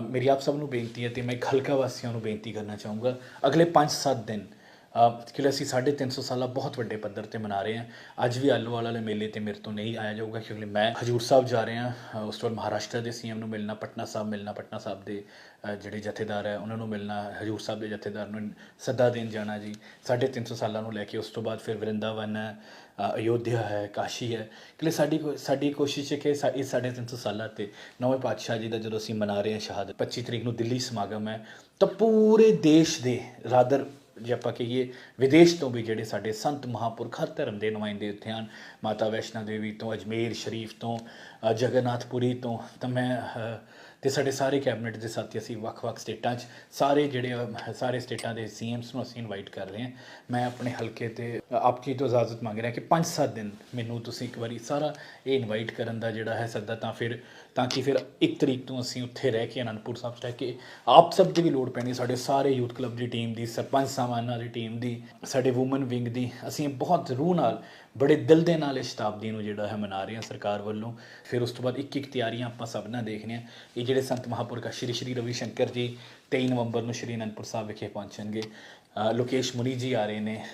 ਮੇਰੀ ਆਪ ਸਭ ਨੂੰ ਬੇਨਤੀ ਹੈ ਤੇ ਮੈਂ ਇੱਕ ਹਲਕਾ ਵਾਸੀਆਂ ਨੂੰ ਬੇਨਤੀ ਕਰਨਾ ਚਾਹੂੰਗਾ। ਅਗਲੇ 5-7 ਦਿਨ ਅ, ਕਿ ਅਸੀਂ 350 ਸਾਲਾ ਬਹੁਤ ਵੱਡੇ ਪੱਧਰ ਤੇ ਮਨਾ ਰਹੇ ਹਾਂ। ਅੱਜ ਵੀ ਆਲੂ ਵਾਲੇ ਮੇਲੇ ਤੇ ਮੇਰੇ ਤੋਂ ਨਹੀਂ ਆਇਆ ਜਾਊਗਾ ਕਿਉਂਕਿ ਮੈਂ ਹਜੂਰ ਸਾਹਿਬ ਜਾ ਰਿਹਾ ਉਸ ਤੋਂ ਬਾਅਦ ਮਹਾਰਾਸ਼ਟਰ ਦੇ ਸੀਐਮ ਨੂੰ ਮਿਲਣਾ ਪਟਨਾ ਸਾਹਿਬ ਮਿਲਣਾ ਪਟਨਾ ਸਾਹਿਬ ਦੇ ਜਿਹੜੇ ਜਥੇਦਾਰ ਹੈ ਉਹਨਾਂ ਨੂੰ ਮਿਲਣਾ ਹਜੂਰ ਸਾਹਿਬ ਦੇ ਜਥੇਦਾਰ ਨੂੰ ਸੱਦਾ ਦੇਣ ਜਾਣਾ ਜੀ। 350 ਸਾਲਾਂ ਨੂੰ ਲੈ ਕੇ ਉਸ ਤੋਂ ਬਾਅਦ ਫਿਰ ਵਰਿੰਦਾਵਨ ਹੈ ਅਯੋਧਿਆ ਹੈ ਕਾਸ਼ੀ ਹੈ। ਕਿ ਸਾਡੀ ਕੋ- ਸਾਡੀ ਕੋਸ਼ਿਸ਼ ਹੈ ਕਿ ਸਾ- ਇਸ 350 ਸਾਲਾਂ ਤੇ ਨਵੇਂ ਪਾਤਸ਼ਾਹ ਜੀ ਦਾ ਜਦੋਂ ਅਸੀਂ ਮਨਾ ਰਹੇ ਹਾਂ ਸ਼ਹਾਦਤ 25 ਤਰੀਕ ਨੂੰ ਦਿੱਲੀ ਸਮਾਗਮ ਹੈ ਤਾਂ ਪੂਰੇ ਦੇਸ਼ ਦੇ ਰਾਦਰ ਜੇ ਆਪਾਂ ਕਹੀਏ, ਵਿਦੇਸ਼ ਤੋਂ ਵੀ ਜਿਹੜੇ ਸਾਡੇ ਸੰਤ ਮਹਾਪੁਰਖ ਹਰ ਧਰਮ ਦੇ ਨੁਮਾਇੰਦੇ ਉੱਥੇ ਹਨ, ਮਾਤਾ ਵੈਸ਼ਨੋ ਦੇਵੀ ਤੋਂ, ਅਜਮੇਰ ਸ਼ਰੀਫ ਤੋਂ ਜਗਨਨਾਥਪੁਰੀ ਤੋਂ, ਤਾਂ ਮੈਂ ਤੇ ਸਾਡੇ ਸਾਰੇ ਕੈਬਨਿਟ ਦੇ ਸਾਥੀ, ਅਸੀਂ ਵੱਖ-ਵੱਖ ਸਟੇਟਾਂ 'ਚ ਸਾਰੇ ਜਿਹੜੇ ਸਾਰੇ ਸਟੇਟਾਂ ਦੇ ਸੀਐਮਸ ਨੂੰ ਅਸੀਂ ਇਨਵਾਈਟ ਕਰ ਰਹੇ ਹਾਂ। ਮੈਂ ਆਪਣੇ ਹਲਕੇ ਤੇ ਆਪ ਜੀ ਤੋਂ ਇਜਾਜ਼ਤ ਮੰਗ ਰਿਹਾ ਕਿ 5-7 ਦਿਨ ਮੈਨੂੰ ਤੁਸੀਂ ਇੱਕ ਵਾਰੀ ਸਾਰਾ ਇਹ ਇਨਵਾਈਟ ਕਰਨ ਦਾ ਜਿਹੜਾ ਹੈ ਸੱਦਾ, ਤਾਂ ਫਿਰ, ਤਾਂ ਕਿ ਫਿਰ ਇੱਕ ਤਰੀਕ ਤੋਂ ਅਸੀਂ ਉੱਥੇ ਰਹਿ ਕੇ ਅਨੰਦਪੁਰ ਸਾਹਿਬ 'ਚ ਰਹਿ ਕੇ ਆਪ ਸਭ ਦੀ ਵੀ ਲੋੜ ਪੈਣੀ, ਸਾਡੇ ਸਾਰੇ ਯੂਥ ਕਲੱਬ ਦੀ ਟੀਮ ਦੀ, ਸਰਪੰਚ ਸਾਹਿਬਾਨਾਂ ਦੀ ਟੀਮ ਦੀ, ਸਾਡੇ ਔਮਨ ਵਿੰਗ ਦੀ, ਅਸੀਂ ਬਹੁਤ ਰੂਹ ਨਾਲ, ਬੜੇ ਦਿਲ ਦੇ ਨਾਲ ਇਸ ਸ਼ਤਾਬਦੀ ਨੂੰ ਜਿਹੜਾ ਹੈ ਮਨਾ ਰਹੇ ਹਾਂ ਸਰਕਾਰ ਵੱਲੋਂ। ਫਿਰ ਉਸ ਤੋਂ ਬਾਅਦ ਇੱਕ ਇੱਕ ਤਿਆਰੀਆਂ ਆਪਾਂ ਸਭ ਨਾਲ ਦੇਖਦੇ ਹਾਂ। ਇਹ ਜਿਹੜੇ ਸੰਤ ਮਹਾਪੁਰਖ ਸ਼੍ਰੀ ਸ਼੍ਰੀ ਰਵੀ ਸ਼ੰਕਰ ਜੀ 23 ਨਵੰਬਰ ਨੂੰ ਸ਼੍ਰੀ ਅਨੰਦਪੁਰ ਸਾਹਿਬ ਵਿਖੇ ਪਹੁੰਚਣਗੇ ਲੋਕੇਸ਼ ਮੁਨੀ ਜੀ ਆ ਰਹੇ ਨੇ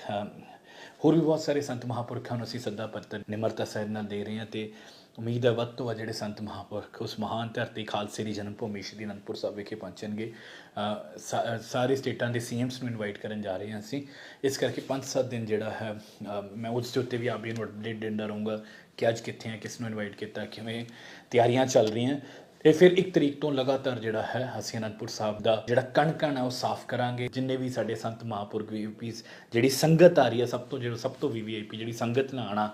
ਹੋਰ ਵੀ ਬਹੁਤ ਸਾਰੇ ਸੰਤ ਮਹਾਪੁਰਖਾਂ ਨੂੰ ਅਸੀਂ ਸੱਦਾ ਪੱਤਰ ਨਿਮਰਤਾ ਸਹਿਤ ਨਾਲ ਦੇ ਰਹੇ ਹਾਂ ਤੇ ਉਮੀਦ ਹੈ ਵੱਧ ਤੋਂ ਵੱਧ ਜਿਹੜੇ ਸੰਤ ਮਹਾਪੁਰਖ ਉਸ ਮਹਾਨ ਧਰਤੀ ਖਾਲਸੇ ਦੀ ਜਨਮ ਭੂਮੀ ਸ਼੍ਰੀ ਅਨੰਦਪੁਰ ਸਾਹਿਬ ਵਿਖੇ ਪਹੁੰਚਣਗੇ। ਸਾ- ਸਾਰੇ ਸਟੇਟਾਂ ਦੇ ਸੀਐਮਸ ਨੂੰ ਇਨਵਾਈਟ ਕਰਨ ਜਾ ਰਹੇ ਹਾਂ ਅਸੀਂ। ਇਸ ਕਰਕੇ 5-7 ਦਿਨ ਜਿਹੜਾ ਹੈ ਮੈਂ ਉਸ ਦੇ ਉੱਤੇ ਵੀ ਆਪ ਜੀ ਨੂੰ ਅਪਡੇਟ ਦਿੰਦਾ ਰਹੂੰਗਾ ਕਿ ਅੱਜ ਕਿੱਥੇ ਹੈ, ਕਿਸ ਨੂੰ ਇਨਵਾਈਟ ਕੀਤਾ, ਕਿਵੇਂ ਤਿਆਰੀਆਂ ਚੱਲ ਰਹੀਆਂ। ਤੇ ਫਿਰ ਇੱਕ ਤਰੀਕ ਤੋਂ ਲਗਾਤਾਰ ਜਿਹੜਾ ਹੈ ਅਸੀਂ ਅਨੰਦਪੁਰ ਸਾਹਿਬ ਦਾ ਜਿਹੜਾ ਕਣ ਕਣ ਹੈ ਉਹ ਸਾਫ਼ ਕਰਾਂਗੇ। ਜਿੰਨੇ ਵੀ ਸਾਡੇ ਸੰਤ ਮਹਾਂਪੁਰਖ ਵੀਪੀਸ ਜਿਹੜੀ ਸੰਗਤ ਆ ਰਹੀ ਹੈ, ਸਭ ਤੋਂ ਜਿਹੜਾ, ਸਭ ਤੋਂ ਵੀਵੀਆਈਪੀ ਜਿਹੜੀ ਸੰਗਤ ਨਾਲ ਆਉਣਾ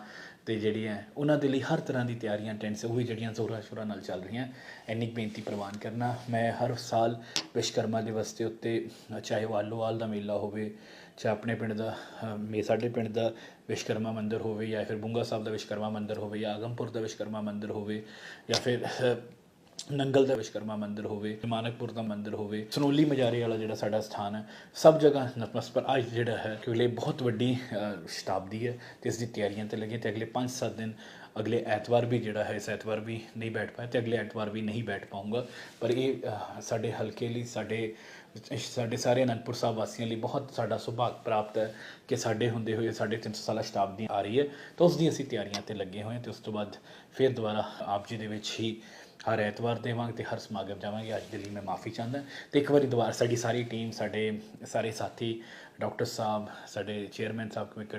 ਤੇ ਜਿਹੜੀ ਹੈ, ਉਹਨਾਂ ਦੇ ਲਈ ਹਰ ਤਰ੍ਹਾਂ ਦੀ ਤਿਆਰੀਆਂ, ਟੈਂਟਸ, ਉਹ ਵੀ ਜਿਹੜੀਆਂ ਜ਼ੋਰਾਂ ਸ਼ੋਰਾਂ ਨਾਲ ਚੱਲ ਰਹੀਆਂ। ਇੰਨੀ ਕੁ ਬੇਨਤੀ ਪ੍ਰਵਾਨ ਕਰਨਾ, ਮੈਂ ਹਰ ਸਾਲ ਵਿਸ਼ਕਰਮਾ ਦਿਵਸ ਦੇ ਉੱਤੇ, ਚਾਹੇ ਉਹ ਆਲੋਵਾਲ ਦਾ ਮੇਲਾ ਹੋਵੇ, ਚਾਹੇ ਆਪਣੇ ਪਿੰਡ ਦਾ, ਮੇ, ਸਾਡੇ ਪਿੰਡ ਦਾ ਵਿਸ਼ਕਰਮਾ ਮੰਦਿਰ ਹੋਵੇ, ਜਾਂ ਫਿਰ ਬੁੰਗਾ ਸਾਹਿਬ ਦਾ ਵਿਸ਼ਕਰਮਾ ਮੰਦਿਰ ਹੋਵੇ, ਜਾਂ ਆਗਮਪੁਰ ਦਾ ਵਿਸ਼ਕਰਮਾ ਮੰਦਿਰ ਹੋਵੇ, ਜਾਂ ਫਿਰ ਨੰਗਲ ਦਾ ਵਿਸ਼ਕਰਮਾ ਮੰਦਿਰ ਹੋਵੇ, ਮਾਨਕਪੁਰ ਦਾ ਮੰਦਿਰ ਹੋਵੇ, ਸਨੋਲੀ ਮਜਾਰੇ ਵਾਲਾ ਜਿਹੜਾ ਸਾਡਾ ਸਥਾਨ ਹੈ, ਸਭ ਜਗ੍ਹਾ ਨਤਮਸਤਕ ਅੱਜ ਜਿਹੜਾ ਹੈ ਕਿ ਲਈ ਬਹੁਤ ਵੱਡੀ ਸ਼ਤਾਬਦੀ ਹੈ ਤੇ ਇਸ ਦੀ ਤਿਆਰੀਆਂ ਤੇ ਲੱਗੇ ਤੇ ਅਗਲੇ 5-7 ਦਿਨ ਅਗਲੇ ਐਤਵਾਰ ਵੀ ਜਿਹੜਾ ਹੈ, ਇਸ ਐਤਵਾਰ ਵੀ ਨਹੀਂ ਬੈਠ ਪਾਇਆ ਤੇ ਅਗਲੇ ਐਤਵਾਰ ਵੀ ਨਹੀਂ ਬੈਠ ਪਾਉਂਗਾ ਪਰ ਇਹ ਸਾਡੇ ਹਲਕੇ ਲਈ, ਸਾਡੇ ਸਾਡੇ ਸਾਰੇ ਅਨੰਦਪੁਰ ਸਾਹਿਬ ਵਾਸੀਆਂ ਲਈ ਬਹੁਤ ਸਾਡਾ ਸੁਭਾਗ ਪ੍ਰਾਪਤ ਹੈ ਕਿ ਸਾਡੇ ਹੁੰਦੇ ਹੋਏ ਸਾਡੇ 300 ਸਾਲਾ ਸ਼ਤਾਬਦੀ ਆ ਰਹੀ ਹੈ। ਤਾਂ ਉਸ ਦੀ ਅਸੀਂ ਤਿਆਰੀਆਂ ਤੇ ਲੱਗੇ ਹੋਏ ਹਾਂ ਤੇ ਉਸ ਤੋਂ ਬਾਅਦ ਫਿਰ ਦੁਬਾਰਾ ਆਪ ਜੀ ਦੇ ਵਿੱਚ ਹੀ ਹਰ ਐਤਵਾਰ ਦੇਵਾਂਗੇ ਤੇ ਹਰ ਸਮਾਗਮ ਜਾਵਾਂਗੇ। ਅੱਜ ਦੇ ਲਈ ਮੈਂ ਮਾਫੀ ਚਾਹੁੰਦਾ ਤੇ ਇੱਕ ਵਾਰੀ ਦੁਬਾਰਾ ਸਾਡੀ ਸਾਰੀ ਟੀਮ, ਸਾਡੇ ਸਾਰੇ ਸਾਥੀ, ਡਾਕਟਰ ਸਾਹਿਬ, ਸਾਡੇ ਚੇਅਰਮੈਨ ਸਾਹਿਬ, ਕਮੇਟੀ